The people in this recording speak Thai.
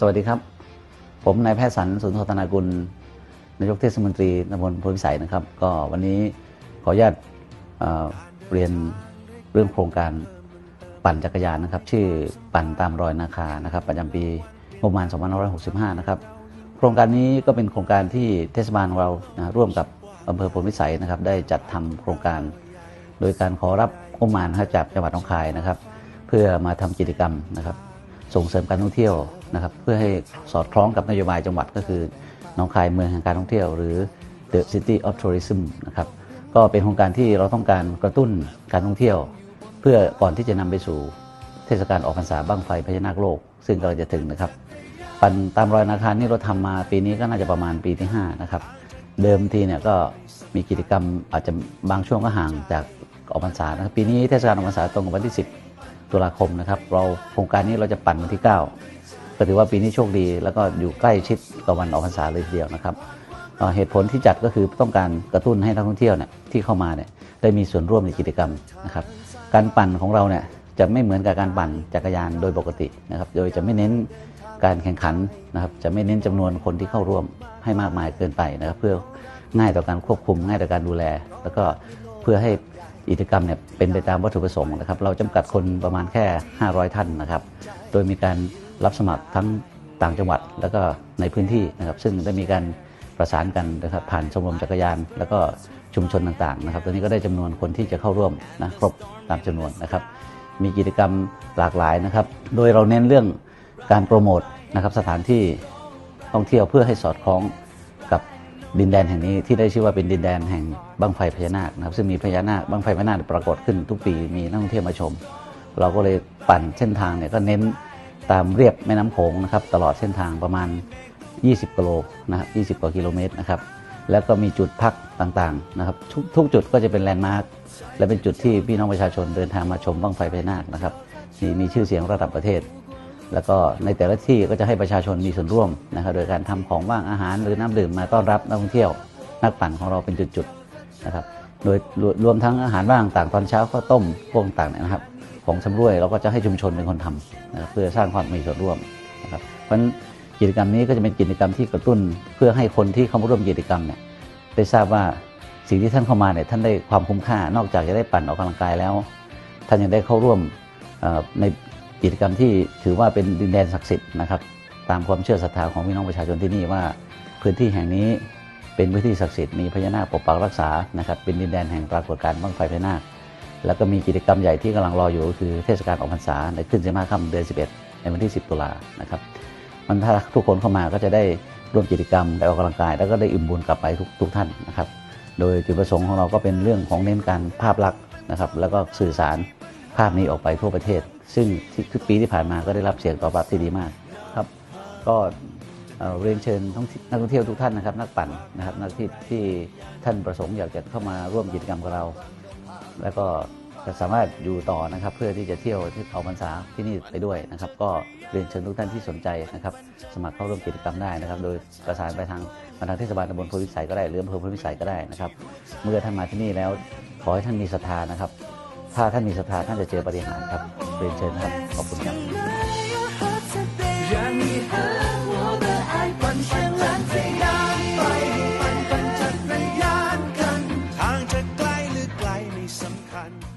สวัสดีครับ ผมนายแพทย์สันสุนทรธนากุลนายกเทศมนตรีตำบลโพธิวิสัยนะครับ ก็วันนี้ขออนุญาตเรียนเรื่องโครงการปั่นจักรยานนะครับ ชื่อปั่นตามรอยนาคานะครับ ประจำปีงบประมาณ 2565 นะครับ โครงการนี้ก็เป็นโครงการที่เทศบาลของเรานะร่วมกับอำเภอโพธิวิสัยนะครับ ได้จัดทำโครงการ โดยการขอรับงบประมาณจากจังหวัดหนองคายนะครับ เพื่อมาทำกิจกรรมนะครับ ส่งเสริมการท่องเที่ยว นะครับเพื่อให้สอดคล้องกับนโยบายจังหวัดก็คือหนองคายเมืองแห่งการท่องเที่ยว หรือ The City of Tourism นะครับก็เป็นโครงการที่เราต้องการกระตุ้นการท่องเที่ยว เพื่อก่อนที่จะนำไปสู่เทศกาลออกพรรษาบั้งไฟพญานาคโลก ซึ่งกำลังจะถึงนะครับปันตามรอยนาคารนี่เราทำมาปีนี้ก็น่าจะประมาณปีที่5นะครับเดิมทีเนี่ยก็มีกิจกรรมอาจจะบางช่วงก็ห่างจากออกพรรษานะครับปีนี้เทศกาลออกพรรษาตรงกับวันที่ 10 ตุลาคมนะครับเราโครงการนี้เราจะปั่นวันที่ 9 ก็ถือว่าปีนี้โชคดี แล้วก็อยู่ใกล้ชิดกับวันออกพรรษาเลยทีเดียวนะครับเหตุผลที่จัดก็คือต้องการกระตุ้นให้นักท่องเที่ยวเนี่ยที่เข้ามาเนี่ยได้มีส่วนร่วมในกิจกรรมนะครับ การปั่นของเราเนี่ยจะไม่เหมือนกับการปั่นจักรยานโดยปกตินะครับ โดยจะไม่เน้นการแข่งขันนะครับ จะไม่เน้นจำนวนคนที่เข้าร่วมให้มากมายเกินไปนะครับ เพื่อง่ายต่อการควบคุมง่ายต่อการดูแล แล้วก็เพื่อให้กิจกรรมเนี่ยเป็นไปตามวัตถุประสงค์นะครับ เราจำกัดคนประมาณแค่ 500 ท่านนะครับ โดยมีการ รับสมัครทั้งต่างจังหวัดแล้วก็ในพื้นที่นะครับซึ่งได้มีการประสานกันนะครับผ่านชมรมจักรยาน แล้วก็ชุมชนต่างๆนะครับตอนนี้ก็ได้จำนวนคนที่จะเข้าร่วมนะครบตามจำนวนนะครับ มีกิจกรรมหลากหลายนะครับ โดยเราเน้นเรื่องการโปรโมทนะครับสถานที่ท่องเที่ยวเพื่อให้สอดคล้องกับดินแดนแห่งนี้ที่ได้ชื่อว่าเป็นดินแดนแห่งบั้งไฟพญานาคนะครับซึ่งมีพญานาคบั้งไฟพญานาคปรากฏขึ้นทุกปีมีนักท่องเที่ยวมาชม เราก็เลยปั่นเส้นทางเนี่ยก็เน้น ตามเรียบแม่น้ำโขงนะครับตลอดเส้นทางประมาณ 20กิโลนะครับ20กว่ากิโลเมตรนะครับแล้วก็มีจุดพักต่างๆนะครับทุกทุกจุดก็จะเป็นแลนด์มาร์คและเป็นจุดที่พี่น้องประชาชนเดินทางมาชมบั้งไฟพญานาคนะครับมีมีชื่อเสียงระดับประเทศ แล้วก็ในแต่ละที่ก็จะให้ประชาชนมีส่วนร่วมนะครับโดยการทำของว่างอาหารหรือน้ำดื่มมาต้อนรับนักท่องเที่ยว นักปั่นของเราเป็นจุดๆนะครับโดยรวมทั้งอาหารว่างต่างตอนเช้าข้าวต้มพวกต่างเนี่ยนะครับ ของชำรวยเราก็จะให้ชุมชนเป็นคนทำนะเพื่อสร้างความมีส่วนร่วมนะครับเพราะฉะนั้นกิจกรรมนี้ก็จะเป็นกิจกรรมที่กระตุ้น เพื่อให้คนที่เข้ามาร่วมกิจกรรมเนี่ยได้ทราบว่าสิ่งที่ท่านเข้ามาเนี่ยท่านได้ความคุ้มค่านอกจากจะได้ปั่นออกกำลังกายแล้ว ท่านยังได้เข้าร่วมในกิจกรรมที่ถือว่าเป็นดินแดนศักดิ์สิทธิ์นะครับตามความเชื่อศรัทธาของพี่น้องประชาชนที่นี่ว่าพื้นที่แห่งนี้เป็นพื้นที่ศักดิ์สิทธิ์มีพญานาคปกปักรักษานะครับเป็นดินแดนแห่งปรากฏการณ์บั้งไฟพญานาค แล้วก็มีกิจกรรมใหญ่ที่กำลังรออยู่ก็คือเทศกาลออกพรรษาในขึ้น15ค่ำเดือน11 ในวันที่ 10 ตุลานะครับมันถ้าทุกคนเข้ามาก็จะได้ร่วมกิจกรรมได้ออกกำลังกาย แล้วก็ได้อิ่มบุญกลับไปทุกทุกท่านนะครับโดยจุดประสงค์ของเราก็เป็นเรื่องของเน้นการภาพลักษณ์นะครับ แล้วก็สื่อสารภาพนี้ออกไปทั่วประเทศ ซึ่งที่ทุกปีที่ผ่านมาก็ได้รับเสียงตอบรับที่ดีมากครับก็เอ่อเรียนเชิญท่องนักท่องเที่ยวทุกท่านนะครับ นักปั่นนะครับนักที่ที่ท่านประสงค์อยากจะเข้ามาร่วมกิจกรรมกับเรา แล้วก็จะสามารถอยู่ต่อนะครับ เพื่อที่จะเที่ยวที่เอาพรรษาที่นี่ไปด้วยนะครับ ก็เรียนเชิญทุกท่านที่สนใจนะครับ สมัครเข้าร่วมกิจกรรมได้นะครับ โดยประสานไปทางมาทางเทศบาลตำบลโพธิวิสัยก็ได้หรืออำเภอโพธิวิสัยก็ได้นะครับ เมื่อท่านมาที่นี่แล้วขอให้ท่านมีศรัทธานะครับ ถ้าท่านมีศรัทธาท่านจะเจอปฏิหารครับเรียนเชิญครับขอบคุณครับ สํ